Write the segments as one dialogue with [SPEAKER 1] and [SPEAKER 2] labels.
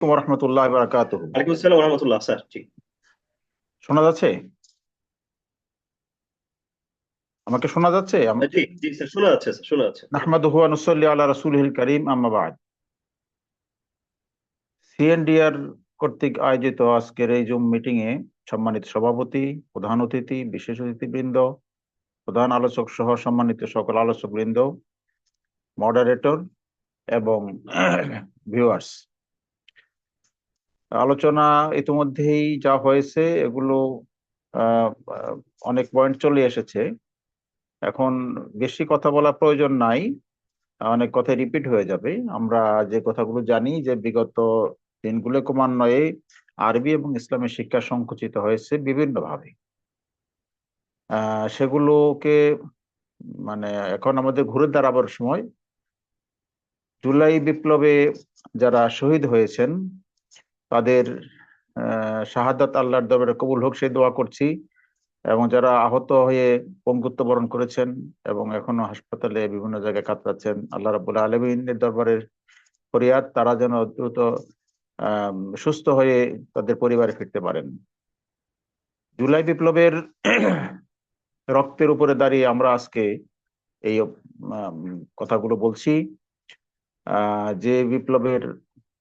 [SPEAKER 1] রহমতুল্লাহ বারাকাতুহু।
[SPEAKER 2] ওয়ালাইকুম আসসালাম রহমতুল্লাহ স্যার জি।
[SPEAKER 1] শোনা যাচ্ছে? আমাকে শোনা যাচ্ছে?
[SPEAKER 2] জি জি স্যার শোনা যাচ্ছে স্যার শোনা যাচ্ছে।
[SPEAKER 1] নাহমাদুহু ওয়া নুসাল্লি আলা রাসূলিহিল কারীম আম্মা বা'দ। সিএনডিআর কর্তৃক আয়োজিত আজকের এই জুম মিটিং এ সম্মানিত সভাপতি প্রধান অতিথি বিশেষ অতিথিবৃন্দ প্রধান আলোচক সহ সম্মানিত সকল আলোচক বৃন্দ মডারেটর এবং ভিউয়ার্স আলোচনা ইতিমধ্যেই যা হয়েছে, এগুলো অনেক পয়েন্ট চলে এসেছে। এখন বেশি কথা বলা প্রয়োজন নাই, অনেক কথা রিপিট হয়ে যাবে। আমরা যে কথাগুলো জানি যে বিগত দিনগুলো ক্রমান্বয়ে আরবি এবং ইসলামের শিক্ষা সংকুচিত হয়েছে বিভিন্নভাবে। সেগুলোকে মানে এখন আমাদের ঘুরে দাঁড়াবার সময়, জুলাই বিপ্লবে যারা শহীদ হয়েছেন তাদের শাহাদাত আল্লাহর দরবারে কবুল হোক, সেই দোয়া করছি। এবং যারা আহত হয়ে পঙ্গুত্ব বরণ করেছেন এবং এখনও হাসপাতালে বিভিন্ন জায়গায় কাতরাচ্ছেন, আল্লাহ রাবুল আলমিনের দরবারের ফরিয়াদ, তারা যেন দ্রুত সুস্থ হয়ে তাদের পরিবারে ফিরতে পারেন। জুলাই বিপ্লবের রক্তের উপরে দাঁড়িয়ে আমরা আজকে এই কথাগুলো বলছি। যে বিপ্লবের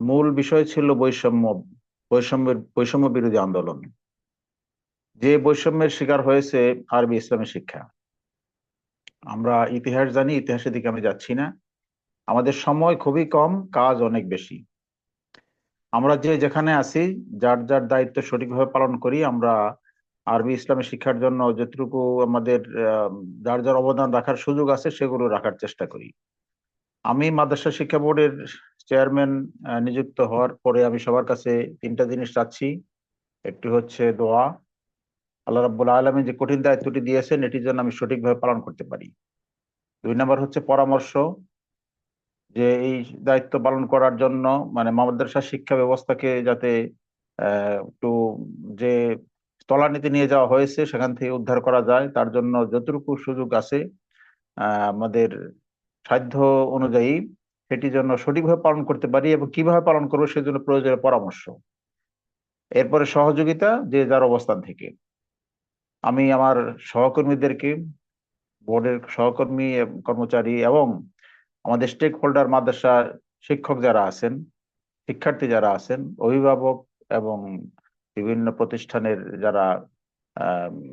[SPEAKER 1] মূল বিষয় ছিল বৈষম্য, বৈষম্যের, বৈষম্য বিরোধী আন্দোলন। যে বৈষম্যের শিকার হয়েছে আরবি ইসলামী শিক্ষা। আমরা ইতিহাস জানি, ইতিহাসের দিকে আমি যাচ্ছি না। আমাদের সময় খুবই কম, কাজ অনেক বেশি। আমরা যে যেখানে আছি, যার যার দায়িত্ব সঠিকভাবে পালন করি, আমরা আরবি ইসলামী শিক্ষার জন্য যতটুকু আমাদের যার যার অবদান রাখার সুযোগ আছে, সেগুলো রাখার চেষ্টা করি। আমি মাদ্রাসা শিক্ষা বোর্ডের চেয়ারম্যান নিযুক্ত হওয়ার পরে আমি সবার কাছে তিনটা জিনিস চাচ্ছি। একটি হচ্ছে দোয়া। আল্লাহ রাব্বুল আলমী যে কঠিন দায়িত্বটি দিয়েছেন, এটির জন্য আমি সঠিকভাবে পালন করতে পারি। দুই নম্বর হচ্ছে পরামর্শ, যে এই দায়িত্ব পালন করার জন্য মানে মাদ্রাসা শিক্ষা ব্যবস্থাকে যাতে একটু যে তলানিতে নিয়ে যাওয়া হয়েছে, সেখান থেকে উদ্ধার করা যায়, তার জন্য যতটুকু সুযোগ আছে আমাদের সাধ্য অনুযায়ী সেটি জন্য সঠিকভাবে পালন করতে পারি এবং কীভাবে পালন করব সেজন্য প্রয়োজনীয় পরামর্শ। এরপরে সহযোগিতা যে যার অবস্থান থেকে। আমি আমার সহকর্মীদেরকে, বোর্ডের সহকর্মী, কর্মচারী এবং আমাদের স্টেক হোল্ডার মাদ্রাসা শিক্ষক যারা আছেন, শিক্ষার্থী যারা আছেন, অভিভাবক এবং বিভিন্ন প্রতিষ্ঠানের যারা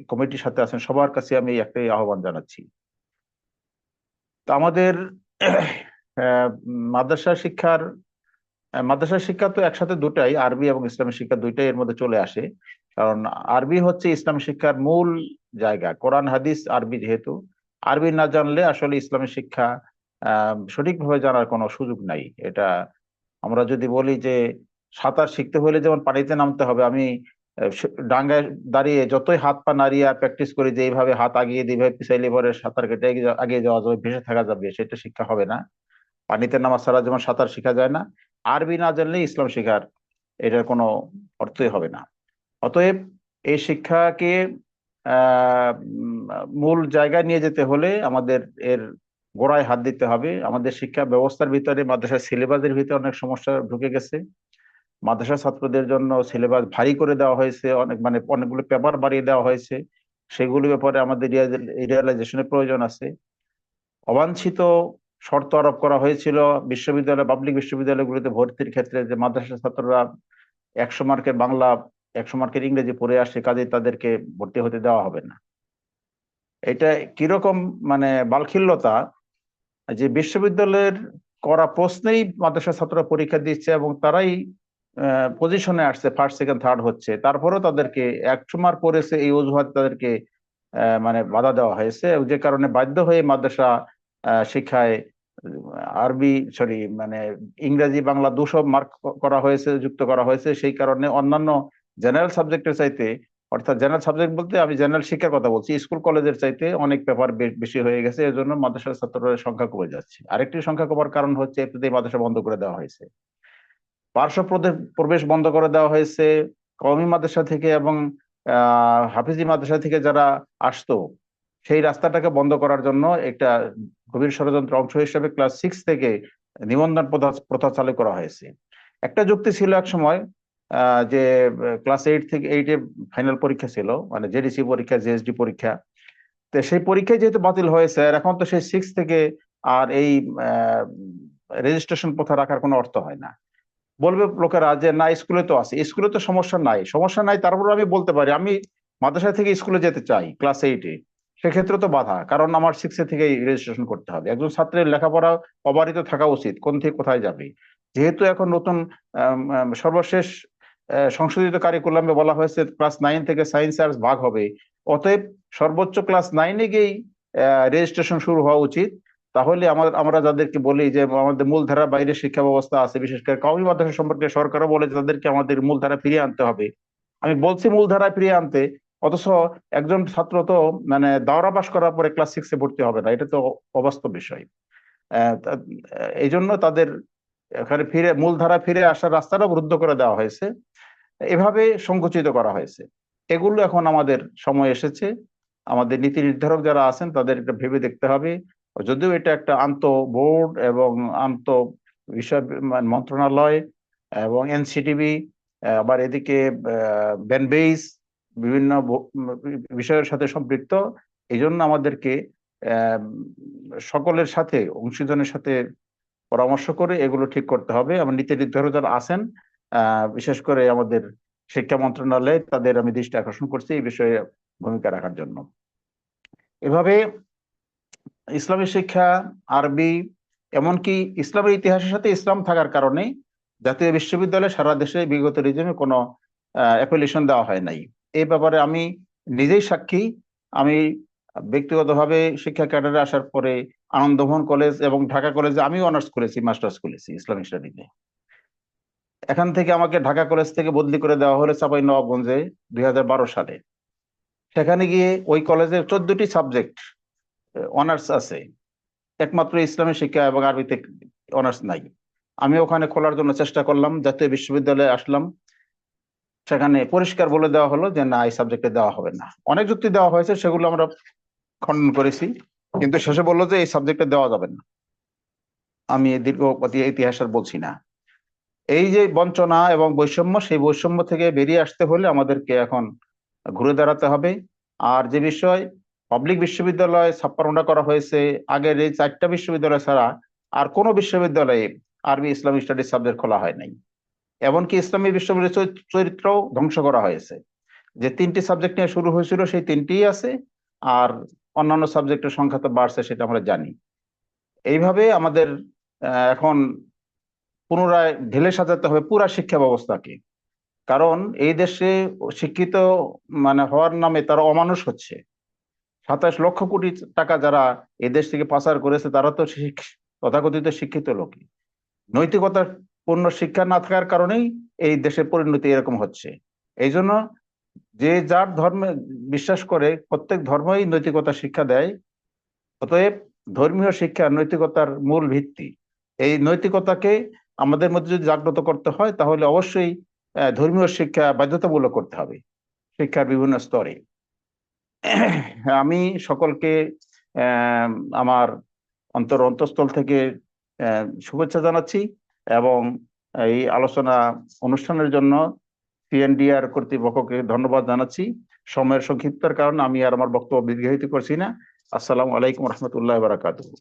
[SPEAKER 1] কমিটির সাথে আছেন, সবার কাছে আমি একটাই আহ্বান জানাচ্ছি। আমাদের মাদ্রাসা শিক্ষার মাদ্রাসা শিক্ষা তো একসাথে দুটাই, আরবি এবং ইসলামী শিক্ষা দুইটাই এর মধ্যে চলে আসে। কারণ আরবি হচ্ছে ইসলামী শিক্ষার মূল জায়গা। কোরআন, হাদিস, আরবি যেহেতু, আরবি না জানলে আসলে ইসলামী শিক্ষা সঠিকভাবে জানার কোনো সুযোগ নাই। এটা আমরা যদি বলি যে সাঁতার শিখতে হলে যেমন পানিতে নামতে হবে, আমি ডাঙ্গায় দাঁড়িয়ে যতই হাত পা নাড়িয়ে প্র্যাকটিস করি যে এইভাবে হাত আগিয়ে দিয়ে পিছাইলে পরে সাঁতার কেটে এগিয়ে যাওয়া যাবে, ভেসে থাকা যাবে, সেটা শিক্ষা হবে না। পানিতে নামা ছাড়া যেমন সাঁতার শেখা যায় না, আরবি না জানলে ইসলাম শেখার এটার কোনো অর্থই হবে না। অতএব এই শিক্ষাকে মূল জায়গায় নিয়ে যেতে হলে আমাদের এর গোড়ায় হাত দিতে হবে। আমাদের শিক্ষা ব্যবস্থার ভিতরে, মাদ্রাসার সিলেবাসের ভিতরে অনেক সমস্যা ঢুকে গেছে। মাদ্রাসা ছাত্রদের জন্য সিলেবাস ভারী করে দেওয়া হয়েছে, অনেক মানে অনেকগুলো পেপার বাড়িয়ে দেওয়া হয়েছে। সেগুলি ব্যাপারে আমাদের রিয়েলাইজেশনের প্রয়োজন আছে। অবাঞ্ছিত শর্ত আরোপ করা হয়েছিল বিশ্ববিদ্যালয় পাবলিক বিশ্ববিদ্যালয়গুলোতে ভর্তির ক্ষেত্রে যে মাদ্রাসা ছাত্ররা একশো মার্কের বাংলা, একশো মার্কের ইংরেজি পড়ে আসে কাজে তাদেরকে ভর্তি হতে দেওয়া হবে না। এটা কীরকম মানে বালখিল্যতা যে বিশ্ববিদ্যালয়ের করা প্রশ্নেই মাদ্রাসা ছাত্ররা পরীক্ষা দিচ্ছে এবং তারাই পজিশনে আসছে ফার্স্ট সেকেন্ড থার্ড হচ্ছে। তারপরেও তাদেরকে একশো মার্ক পড়েছে, এই অজুহাত তাদেরকে মানে বাধা দেওয়া হয়েছে। যে কারণে বাধ্য হয়ে মাদ্রাসা শিক্ষায় আরবি সরি মানে ইংরেজি, বাংলা দুশো মার্ক করা হয়েছে, যুক্ত করা হয়েছে। সেই কারণে অন্যান্য জেনারেল সাবজেক্টের চাইতে, অর্থাৎ জেনারেল সাবজেক্ট বলতে আমি জেনারেল শিক্ষার কথা বলছি স্কুল কলেজের চাইতে অনেক পেপার বেশি হয়ে গেছে। এজন্য মাদ্রাসার ছাত্রদের সংখ্যা কমে যাচ্ছে। আরেকটি সংখ্যা কমার কারণ হচ্ছে এতে মাদ্রাসা বন্ধ করে দেওয়া হয়েছে। পার্শ্ব প্রবেশ বন্ধ করে দেওয়া হয়েছে। কওমি মাদ্রাসা থেকে এবং হাফিজি মাদ্রাসা থেকে যারা আসতো সেই রাস্তাটাকে বন্ধ করার জন্য একটা গভীর ষড়যন্ত্র অংশ হিসেবে ক্লাস সিক্স থেকে নিবন্ধন প্রথা চালু করা হয়েছে। একটা যুক্তি ছিল এক সময় যে, ক্লাস এইট থেকে এইটে ফাইনাল পরীক্ষা ছিল মানে জেডিসি পরীক্ষা, জিএসডি পরীক্ষা। তো সেই পরীক্ষায় যেহেতু বাতিল হয়েছে, আর এখন তো সেই সিক্স থেকে আর এই রেজিস্ট্রেশন প্রথা রাখার কোনো অর্থ হয় না। বলবে লোকেরা যে, না, স্কুলে তো আছে। স্কুলে তো সমস্যা নাই। সমস্যা নাই তারপরে আমি বলতে পারি, আমি মাদ্রাসা থেকে স্কুলে যেতে চাই, ক্লাস এইটে। সেক্ষেত্রে তো বাধা, কারণ আমার সিক্সে থেকেই রেজিস্ট্রেশন করতে হবে। একজন ছাত্রের লেখাপড়া অবারিত থাকা উচিত, কোন থেকে কোথায় যাবে? যেহেতু এখন নতুন সর্বশেষ সংশোধিত কারিকুলামে বলা হয়েছে ক্লাস নাইন থেকে সায়েন্স আর্টস ভাগ হবে। অতএব সর্বোচ্চ ক্লাস নাইনে গিয়েই রেজিস্ট্রেশন শুরু হওয়া উচিত। তাহলে আমার, আমরা যাদেরকে বলি যে, আমাদের মূলধারা বাইরে শিক্ষা ব্যবস্থা আছে, বিশেষ করে কওমি মাদ্রাসা সম্পর্কে সরকারও বলে তাদেরকে আমাদের মূলধারা ফিরিয়ে আনতে হবে। আমি বলছি মূলধারায় ফিরিয়ে আনতে অথচ একজন ছাত্র তো মানে দাওরা পাশ করার পরে ক্লাস সিক্সে ভর্তি হবে না, এটা তো অবাস্তব বিষয়। এই জন্য তাদের এখানে ফিরে, মূলধারা ফিরে আসার রাস্তাটা রুদ্ধ করে দেওয়া হয়েছে। এভাবে সংকুচিত করা হয়েছে। এগুলো এখন আমাদের সময় এসেছে। আমাদের নীতি নির্ধারক যারা আছেন, তাদের এটা ভেবে দেখতে হবে। যদিও এটা একটা আন্ত বোর্ড এবং আন্ত বিষয় মানে মন্ত্রণালয় এবং এনসিটিভি, আবার এদিকে বেনবেইস বিভিন্ন বিষয়ের সাথে সম্পৃক্ত। এই জন্য আমাদেরকে সকলের সাথে, অংশীজনের সাথে পরামর্শ করে এগুলো ঠিক করতে হবে। এবং নীতি নির্ধারক আছেন বিশেষ করে আমাদের শিক্ষা মন্ত্রণালয়, তাদের আমি দৃষ্টি আকর্ষণ করছি এই বিষয়ে ভূমিকা রাখার জন্য। এভাবে ইসলামী শিক্ষা, আরবি, এমনকি ইসলামের ইতিহাসের সাথে ইসলাম থাকার কারণে জাতীয় বিশ্ববিদ্যালয়ে সারা দেশে বিগত রিজনে কোনো অ্যাপ্লিকেশন দেওয়া হয় নাই। এই ব্যাপারে আমি নিজেই সাক্ষী। আমি ব্যক্তিগতভাবে শিক্ষা ক্যাডারে আসার পরে আনন্দভবন কলেজ এবং ঢাকা কলেজে আমিও অনার্স করেছি, মাস্টার্স করেছি ইসলামিক স্টাডিতে। এখান থেকে আমাকে ঢাকা কলেজ থেকে বদলি করে দেওয়া হলো চাপাই নবাবগঞ্জে দুই সালে। সেখানে গিয়ে ওই কলেজের চোদ্দটি সাবজেক্ট অনার্স আছে। একমাত্র ইসলামী শিক্ষা এবং আরবিতে অনার্স নাই। আমি ওখানে খোলার জন্য চেষ্টা করলাম, জাতীয় বিশ্ববিদ্যালয়ে আসলাম। সেখানে পরিষ্কার বলে দেওয়া হলো যে, না, এই সাবজেক্টে দেওয়া হবে না। অনেক যুক্তি দেওয়া হয়েছে, সেগুলো আমরা খণ্ডন করেছি, কিন্তু শেষে বলল যে, এই সাবজেক্টে দেওয়া যাবে না। আমি দীর্ঘ ইতিহাস আর বলছি না। এই যে বঞ্চনা এবং বৈষম্য, সেই বৈষম্য থেকে বেরিয়ে আসতে হলে আমাদেরকে এখন ঘুরে দাঁড়াতে হবে। আর যে বিষয় পাবলিক বিশ্ববিদ্যালয় ছাপ্পান্নটা করা হয়েছে, আগের এই চারটা বিশ্ববিদ্যালয় ছাড়া আর কোনো বিশ্ববিদ্যালয়ে আরবি ইসলামিক স্টাডিজ সাবজেক্ট খোলা হয় নাই। এমনকি ইসলামী বিশ্ববিদ্যালয়ের চরিত- চরিত্রও ধ্বংস করা হয়েছে। যে তিনটি সাবজেক্ট নিয়ে শুরু হয়েছিল, সেই তিনটিই আছে, আর অন্যান্য সাবজেক্টের সংখ্যা তো বাড়ছে, সেটা আমরা জানি। এইভাবে আমাদের এখন পুনরায় ঢেলে সাজাতে হবে পুরা শিক্ষা ব্যবস্থাকে। কারণ এই দেশে শিক্ষিত মানে হওয়ার নামে তারা অমানুষ হচ্ছে। সাতাশ লক্ষ কোটি টাকা যারা এদেশ থেকে পাচার করেছে, তারা তো তথাকথিত শিক্ষিত লোকই। নৈতিকতার পূর্ণ শিক্ষা না থাকার কারণেই এই দেশের পরিণতি এরকম হচ্ছে। এই জন্য যে যার ধর্মে বিশ্বাস করে প্রত্যেক ধর্মই নৈতিকতা শিক্ষা দেয়, অতএব ধর্মীয় শিক্ষা নৈতিকতার মূল ভিত্তি। এই নৈতিকতাকে আমাদের মধ্যে যদি জাগ্রত করতে হয়, তাহলে অবশ্যই ধর্মীয় শিক্ষা বাধ্যতামূলক করতে হবে শিক্ষার বিভিন্ন স্তরে। আমি সকলকে আমার অন্তর অন্তঃস্থল থেকে শুভেচ্ছা জানাচ্ছি। এবং এই আলোচনা অনুষ্ঠানের জন্য সিএনডিআর কর্তৃপক্ষকে ধন্যবাদ জানাচ্ছি। সময়ের সংক্ষিপ্তার কারণে আমি আর আমার বক্তব্য দীর্ঘায়িত করছি না। আসসালামু আলাইকুম রহমতুল্লাহ বারাকাতুহু।